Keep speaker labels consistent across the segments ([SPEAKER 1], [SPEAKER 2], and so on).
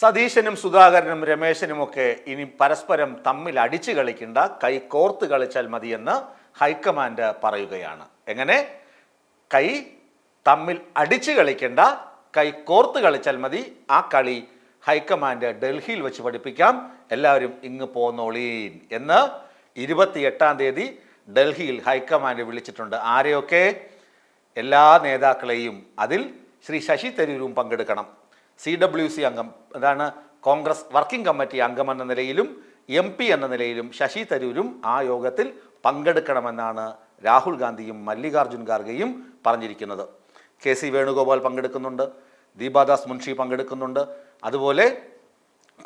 [SPEAKER 1] സതീശനും സുധാകരനും രമേശനുമൊക്കെ ഇനി പരസ്പരം തമ്മിൽ അടിച്ചു കളിക്കണ്ട കൈ കോർത്ത് കളിച്ചാൽ മതിയെന്ന് ഹൈക്കമാൻഡ് പറയുകയാണ്. എങ്ങനെ? കൈ തമ്മിൽ അടിച്ചു കളിക്കണ്ട കൈ കോർത്ത് കളിച്ചാൽ മതി. ആ കളി ഹൈക്കമാൻഡ് ഡൽഹിയിൽ വെച്ച് പഠിപ്പിക്കാം. എല്ലാവരും ഇങ്ങ് പോന്നോളീൻ എന്ന് ഇരുപത്തിയെട്ടാം തീയതി ഡൽഹിയിൽ ഹൈക്കമാൻഡ് വിളിച്ചിട്ടുണ്ട്. ആരെയൊക്കെ? എല്ലാ നേതാക്കളെയും അതിൽ ശ്രീ ശശി തരൂരും പങ്കെടുക്കണം. സി ഡബ്ല്യു സി അംഗം അതാണ് കോൺഗ്രസ് വർക്കിംഗ് കമ്മിറ്റി അംഗമെന്ന നിലയിലും എം പി എന്ന നിലയിലും ശശി തരൂരും ആ യോഗത്തിൽ പങ്കെടുക്കണമെന്നാണ് രാഹുൽ ഗാന്ധിയും മല്ലികാർജുൻ ഖാർഗെയും പറഞ്ഞിരിക്കുന്നത്. കെ സി വേണുഗോപാൽ പങ്കെടുക്കുന്നുണ്ട് ദീപാദാസ് മുൻഷി പങ്കെടുക്കുന്നുണ്ട്. അതുപോലെ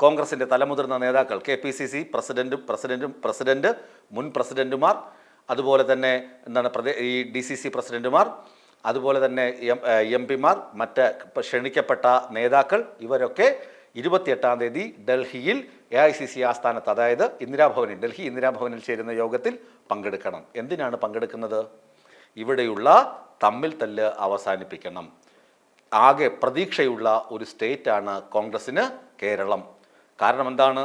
[SPEAKER 1] കോൺഗ്രസിന്റെ തലമുതിർന്ന നേതാക്കൾ കെ പി സി സി പ്രസിഡന്റും പ്രസിഡന്റും പ്രസിഡന്റ് മുൻ പ്രസിഡന്റുമാർ അതുപോലെ തന്നെ എന്താണ് പ്രദേ ഈ ഡി സി സി പ്രസിഡന്റുമാർ അതുപോലെ തന്നെ എം പിമാർ മറ്റ് ക്ഷണിക്കപ്പെട്ട നേതാക്കൾ ഇവരൊക്കെ ഇരുപത്തിയെട്ടാം തീയതി ഡൽഹിയിൽ എ ഐ സി സി ആസ്ഥാനത്ത് അതായത് ഇന്ദിരാഭവനിൽ ഡൽഹി ഇന്ദിരാഭവനിൽ ചേരുന്ന യോഗത്തിൽ പങ്കെടുക്കണം. എന്തിനാണ് പങ്കെടുക്കുന്നത്? ഇവിടെയുള്ള തമ്മിൽ തല്ല് അവസാനിപ്പിക്കണം. ആകെ പ്രതീക്ഷയുള്ള ഒരു സ്റ്റേറ്റാണ് കോൺഗ്രസ്സിന് കേരളം. കാരണം എന്താണ്?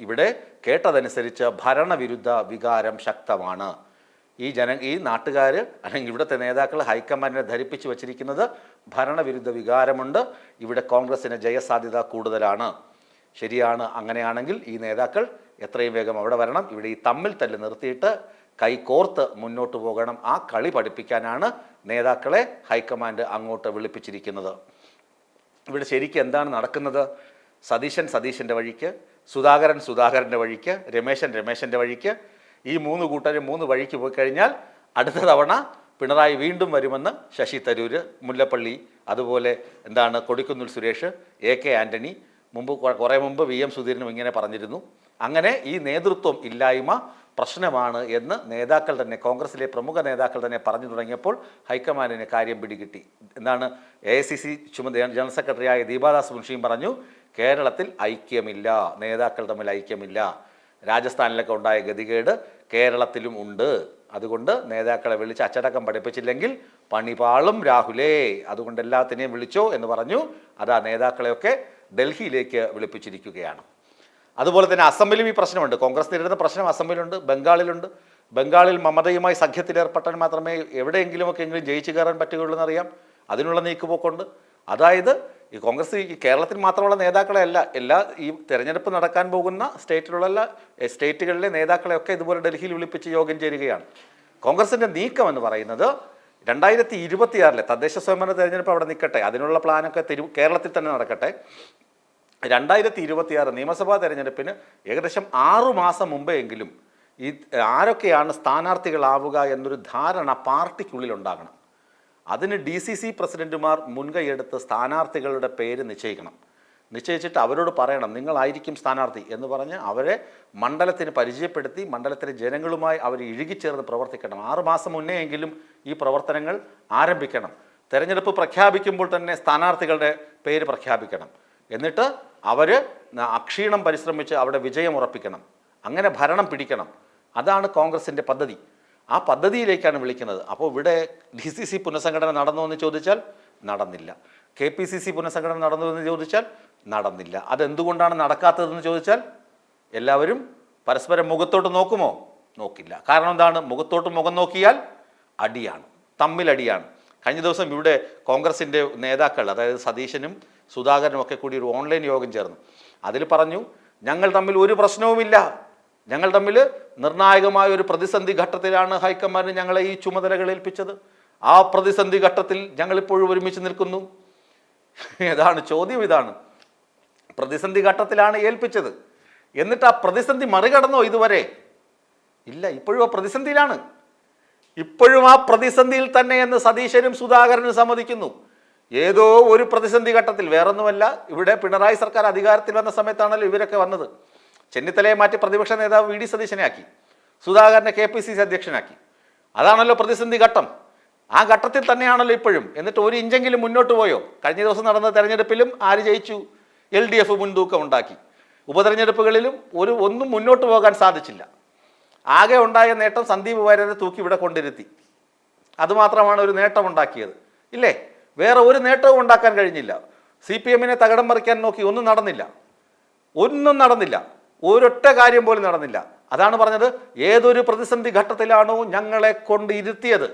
[SPEAKER 1] ഇവിടെ കേട്ടതനുസരിച്ച് ഭരണവിരുദ്ധ വികാരം ശക്തമാണ്. ഈ ജന ഈ നാട്ടുകാർ അല്ലെങ്കിൽ ഇവിടുത്തെ നേതാക്കൾ ഹൈക്കമാൻഡിനെ ധരിപ്പിച്ചു വച്ചിരിക്കുന്നത് ഭരണവിരുദ്ധ വികാരമുണ്ട്. ഇവിടെ കോൺഗ്രസ്സിന് ജയസാധ്യത കൂടുതലാണ്. ശരിയാണ് അങ്ങനെയാണെങ്കിൽ ഈ നേതാക്കൾ എത്രയും വേഗം അവിടെ വരണം. ഇവിടെ ഈ തമ്മിൽ തല്ല് നിർത്തിയിട്ട് കൈകോർത്ത് മുന്നോട്ട് പോകണം. ആ കളി പഠിപ്പിക്കാനാണ് നേതാക്കളെ ഹൈക്കമാൻഡ് അങ്ങോട്ട് വിളിപ്പിച്ചിരിക്കുന്നത്. ഇവിടെ ശരിക്കും എന്താണ് നടക്കുന്നത്? സതീശൻ സതീശന്റെ വഴിക്ക് സുധാകരൻ സുധാകരന്റെ വഴിക്ക് രമേശൻ രമേശന്റെ വഴിക്ക് ഈ മൂന്ന് കൂട്ടരും മൂന്ന് വഴിക്ക് പോയി കഴിഞ്ഞാൽ അടുത്ത തവണ പിണറായി വീണ്ടും വരുമെന്ന് ശശി തരൂർ മുല്ലപ്പള്ളി അതുപോലെ എന്താണ് കൊടിക്കുന്നിൽ സുരേഷ് എ കെ ആന്റണി മുമ്പ് കുറേ മുമ്പ് വി എം സുധീരനും ഇങ്ങനെ പറഞ്ഞിരുന്നു. അങ്ങനെ ഈ നേതൃത്വം ഇല്ലായ്മ പ്രശ്നമാണ് എന്ന് നേതാക്കൾ തന്നെ കോൺഗ്രസിലെ പ്രമുഖ നേതാക്കൾ തന്നെ പറഞ്ഞു തുടങ്ങിയപ്പോൾ ഹൈക്കമാൻഡിന് കാര്യം പിടികിട്ടി. എന്താണ് എ ഐ സി സി ചുമതല ജനറൽ സെക്രട്ടറിയായ ദീപാദാസ് മുൻഷിയും പറഞ്ഞു കേരളത്തിൽ ഐക്യമില്ല നേതാക്കൾ തമ്മിൽ ഐക്യമില്ല രാജസ്ഥാനിലൊക്കെ ഉണ്ടായ ഗതികേട് കേരളത്തിലും ഉണ്ട്. അതുകൊണ്ട് നേതാക്കളെ വിളിച്ച് അച്ചടക്കം പഠിപ്പിച്ചില്ലെങ്കിൽ പണിപാളും രാഹുലേ. അതുകൊണ്ട് എല്ലാത്തിനെയും വിളിച്ചോ എന്ന് പറഞ്ഞു അതാ നേതാക്കളെയൊക്കെ ഡൽഹിയിലേക്ക് വിളിപ്പിച്ചിരിക്കുകയാണ്. അതുപോലെ തന്നെ അസംബ്ലിയും ഈ പ്രശ്നമുണ്ട്. കോൺഗ്രസ് നേരിടുന്ന പ്രശ്നം അസംബ്ലിയിലുണ്ട് ബംഗാളിലുണ്ട്. ബംഗാളിൽ മമതയുമായി സഖ്യത്തിലേർപ്പെട്ടാൽ മാത്രമേ എവിടെയെങ്കിലുമൊക്കെ എങ്കിലും ജയിച്ചു കയറാൻ പറ്റുകയുള്ളൂ എന്നറിയാം. അതിനുള്ള നീക്കുപോക്കുണ്ട്. അതായത് ഈ കോൺഗ്രസ് കേരളത്തിൽ മാത്രമുള്ള നേതാക്കളെ അല്ല എല്ലാ ഈ തെരഞ്ഞെടുപ്പ് നടക്കാൻ പോകുന്ന സ്റ്റേറ്റിലുള്ള എല്ലാ സ്റ്റേറ്റുകളിലെ നേതാക്കളെയൊക്കെ ഇതുപോലെ ഡൽഹിയിൽ വിളിപ്പിച്ച് യോഗം ചേരുകയാണ്. കോൺഗ്രസിന്റെ നീക്കം എന്ന് പറയുന്നത് രണ്ടായിരത്തി ഇരുപത്തിയാറിലെ തദ്ദേശ സ്വയംഭരണ തെരഞ്ഞെടുപ്പ് അവിടെ നിൽക്കട്ടെ അതിനുള്ള പ്ലാനൊക്കെ തിരു കേരളത്തിൽ തന്നെ നടക്കട്ടെ. രണ്ടായിരത്തി ഇരുപത്തിയാറ് നിയമസഭാ തെരഞ്ഞെടുപ്പിന് ഏകദേശം ആറു മാസം മുമ്പെങ്കിലും ഈ ആരൊക്കെയാണ് സ്ഥാനാർത്ഥികളാവുക എന്നൊരു ധാരണ പാർട്ടിക്കുള്ളിൽ ഉണ്ടാകണം. അതിന് ഡി സി സി പ്രസിഡന്റുമാർ മുൻകൈയെടുത്ത് സ്ഥാനാർത്ഥികളുടെ പേര് നിശ്ചയിക്കണം. നിശ്ചയിച്ചിട്ട് അവരോട് പറയണം നിങ്ങളായിരിക്കും സ്ഥാനാർത്ഥി എന്ന് പറഞ്ഞ് അവരെ മണ്ഡലത്തിന് പരിചയപ്പെടുത്തി മണ്ഡലത്തിലെ ജനങ്ങളുമായി അവർ ഇഴുകിച്ചേർന്ന് പ്രവർത്തിക്കണം. ആറുമാസം മുന്നേ എങ്കിലും ഈ പ്രവർത്തനങ്ങൾ ആരംഭിക്കണം. തെരഞ്ഞെടുപ്പ് പ്രഖ്യാപിക്കുമ്പോൾ തന്നെ സ്ഥാനാർത്ഥികളുടെ പേര് പ്രഖ്യാപിക്കണം. എന്നിട്ട് അവർ അക്ഷീണം പരിശ്രമിച്ച് അവിടെ വിജയം ഉറപ്പിക്കണം. അങ്ങനെ ഭരണം പിടിക്കണം. അതാണ് കോൺഗ്രസിന്റെ പദ്ധതി. ആ പദ്ധതിയിലേക്കാണ് വിളിക്കുന്നത്. അപ്പോൾ ഇവിടെ ഡി സി സി പുനഃസംഘടന നടന്നു എന്ന് ചോദിച്ചാൽ നടന്നില്ല. കെ പി സി സി പുനഃസംഘടന നടന്നു എന്ന് ചോദിച്ചാൽ നടന്നില്ല. അതെന്തുകൊണ്ടാണ് നടക്കാത്തതെന്ന് ചോദിച്ചാൽ എല്ലാവരും പരസ്പരം മുഖത്തോട്ട് നോക്കുമോ? നോക്കില്ല. കാരണം എന്താണ്? മുഖത്തോട്ട് മുഖം നോക്കിയാൽ അടിയാണ്. തമ്മിലടിയാണ് കഴിഞ്ഞ ദിവസം ഇവിടെ കോൺഗ്രസിന്റെ നേതാക്കൾ അതായത് സതീശനും സുധാകരനും ഒക്കെ കൂടി ഒരു ഓൺലൈൻ യോഗം ചേർന്നു. അതിൽ പറഞ്ഞു ഞങ്ങൾ തമ്മിൽ ഒരു പ്രശ്നവുമില്ല. ഞങ്ങൾ തമ്മിൽ നിർണായകമായ ഒരു പ്രതിസന്ധി ഘട്ടത്തിലാണ് ഹൈക്കമാൻഡ് ഞങ്ങളെ ഈ ചുമതലകൾ ഏൽപ്പിച്ചത്. ആ പ്രതിസന്ധി ഘട്ടത്തിൽ ഞങ്ങളിപ്പോഴും ഒരുമിച്ച് നിൽക്കുന്നു. ഇതാണ് ചോദ്യം ഇതാണ്. പ്രതിസന്ധി ഘട്ടത്തിലാണ് ഏൽപ്പിച്ചത്. എന്നിട്ട് ആ പ്രതിസന്ധി മറികടന്നോ ഇതുവരെ? ഇല്ല ഇപ്പോഴും ആ പ്രതിസന്ധിയിലാണ്. ഇപ്പോഴും ആ പ്രതിസന്ധിയിൽ തന്നെ എന്ന് സതീശനും സുധാകരനും സമ്മതിക്കുന്നു. ഏതോ ഒരു പ്രതിസന്ധി ഘട്ടത്തിൽ വേറൊന്നുമല്ല ഇവിടെ പിണറായി സർക്കാർ അധികാരത്തിൽ വന്ന സമയത്താണല്ലോ ഇവരൊക്കെ വന്നത്. ചെന്നിത്തലയെ മാറ്റി പ്രതിപക്ഷ നേതാവ് വി ഡി സതീശനെ ആക്കി. സുധാകരനെ കെ പി സി സി അധ്യക്ഷനാക്കി. അതാണല്ലോ പ്രതിസന്ധി ഘട്ടം. ആ ഘട്ടത്തിൽ തന്നെയാണല്ലോ ഇപ്പോഴും. എന്നിട്ട് ഒരു ഇഞ്ചെങ്കിലും മുന്നോട്ട് പോയോ? കഴിഞ്ഞ ദിവസം നടന്ന തെരഞ്ഞെടുപ്പിലും ആര് ജയിച്ചു? എൽ ഡി എഫ് മുൻതൂക്കം ഉണ്ടാക്കി. ഉപതെരഞ്ഞെടുപ്പുകളിലും ഒരു ഒന്നും മുന്നോട്ട് പോകാൻ സാധിച്ചില്ല. ആകെ ഉണ്ടായ നേട്ടം സന്ദീപ് വാര്യരെ തൂക്കി ഇവിടെ കൊണ്ടിരുത്തി. അതുമാത്രമാണ് ഒരു നേട്ടം ഉണ്ടാക്കിയത്. ഇല്ലേ? വേറെ ഒരു നേട്ടവും ഉണ്ടാക്കാൻ കഴിഞ്ഞില്ല. സി പി എമ്മിനെ തകടം മറിക്കാൻ നോക്കി ഒന്നും നടന്നില്ല. ഒന്നും നടന്നില്ല. ഒരൊറ്റ കാര്യം പോലും നടന്നില്ല. അതാണ് പറഞ്ഞത് ഏതൊരു പ്രതിസന്ധി ഘട്ടത്തിലാണോ ഞങ്ങളെ കൊണ്ട് ഇരുത്തിയത്.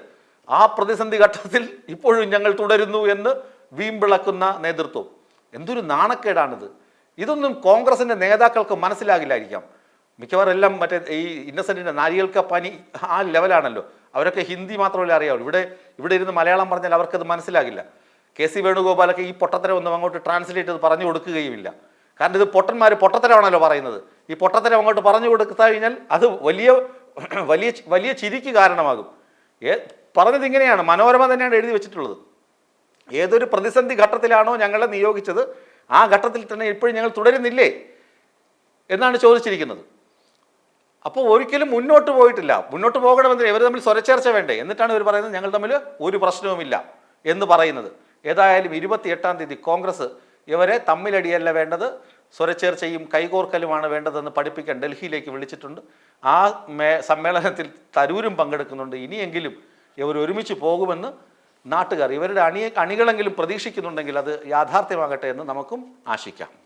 [SPEAKER 1] ആ പ്രതിസന്ധി ഘട്ടത്തിൽ ഇപ്പോഴും ഞങ്ങൾ തുടരുന്നു എന്ന് വീമ്പിളക്കുന്ന നേതൃത്വം. എന്തൊരു നാണക്കേടാണിത്. ഇതൊന്നും കോൺഗ്രസിന്റെ നേതാക്കൾക്ക് മനസ്സിലാകില്ലായിരിക്കാം. മിക്കവാറും എല്ലാം മറ്റേ ഈ ഇന്നസെന്റിന്റെ നാരികൾക്ക പനി ആ ലെവലാണല്ലോ. അവരൊക്കെ ഹിന്ദി മാത്രമല്ലേ അറിയാവുള്ളൂ. ഇവിടെ ഇവിടെ ഇരുന്ന് മലയാളം പറഞ്ഞാൽ അവർക്കത് മനസ്സിലാകില്ല. കെ സി വേണുഗോപാലൊക്കെ ഈ പൊട്ടത്തരം ഒന്നും അങ്ങോട്ട് ട്രാൻസ്ലേറ്റ് ചെയ്ത് പറഞ്ഞു കൊടുക്കുകയുമില്ല. കാരണം ഇത് പൊട്ടന്മാർ പൊട്ടത്തരമാണല്ലോ പറയുന്നത്. ഈ പൊട്ടത്തരം അങ്ങോട്ട് പറഞ്ഞു കൊടുത്തു കഴിഞ്ഞാൽ അത് വലിയ വലിയ വലിയ ചിരിക്ക് കാരണമാകും. ഏ പറഞ്ഞത് ഇങ്ങനെയാണ്. മനോരമ തന്നെയാണ് എഴുതി വെച്ചിട്ടുള്ളത്. ഏതൊരു പ്രതിസന്ധി ഘട്ടത്തിലാണോ ഞങ്ങളെ നിയോഗിച്ചത് ആ ഘട്ടത്തിൽ തന്നെ ഇപ്പോഴും ഞങ്ങൾ തുടരുന്നില്ലേ എന്നാണ് ചോദിച്ചിരിക്കുന്നത്. അപ്പോൾ ഒരിക്കലും മുന്നോട്ട് പോയിട്ടില്ല. മുന്നോട്ട് പോകണമെന്ന് ഇവർ തമ്മിൽ സ്വരച്ചേർച്ച വേണ്ടേ? എന്നിട്ടാണ് ഇവർ പറയുന്നത് ഞങ്ങൾ തമ്മിൽ ഒരു പ്രശ്നവുമില്ല എന്ന് പറയുന്നത്. ഏതായാലും ഇരുപത്തി എട്ടാം തീയതി കോൺഗ്രസ് ഇവരെ തമ്മിലടിയല്ല വേണ്ടത്. സ്വരച്ചേർച്ചയും കൈകോർക്കലുമാണ് വേണ്ടതെന്ന് പഠിപ്പിക്കാൻ ഡൽഹിയിലേക്ക് വിളിച്ചിട്ടുണ്ട്. ആ മേ സമ്മേളനത്തിൽ തരൂരും പങ്കെടുക്കുന്നുണ്ട്. ഇനിയെങ്കിലും ഇവർ ഒരുമിച്ച് പോകുമെന്ന് നാട്ടുകാർ ഇവരുടെ അണി അണികളെങ്കിലും പ്രതീക്ഷിക്കുന്നുണ്ടെങ്കിൽ അത് യാഥാർത്ഥ്യമാകട്ടെ എന്ന് നമുക്കും ആശിക്കാം.